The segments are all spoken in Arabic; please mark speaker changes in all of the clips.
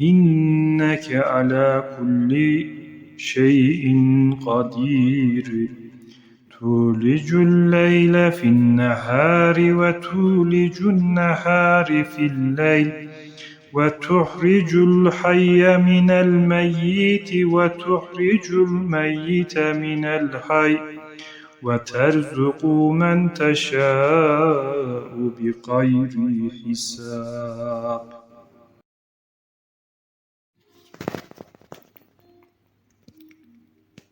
Speaker 1: إنك على كل شيء قدير. تولج الليل في النهار وتولج النهار في الليل وتخرج الحي من الميت وتخرج الميت من الحي وترزق من تشاء بغير حساب.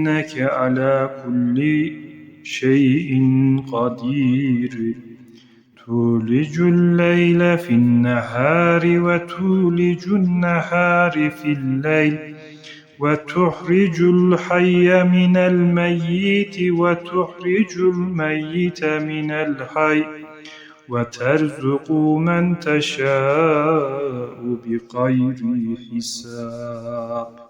Speaker 1: إنك على كل شيء قدير. تولج الليل في النهار وتولج النهار في الليل وتخرج الحي من الميت وتخرج الميت من الحي وترزق من تشاء بغير حساب.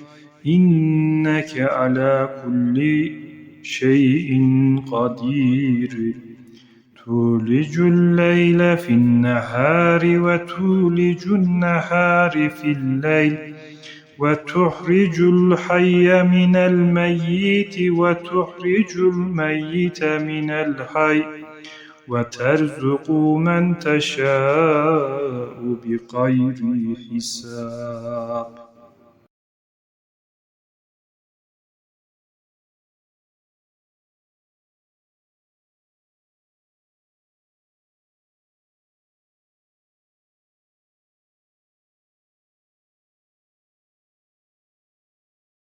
Speaker 1: إنك على كل شيء قدير. تولج الليل في النهار وتولج النهار في الليل وتخرج الحي من الميت وتخرج الميت من الحي وترزق من تشاء بغير حساب.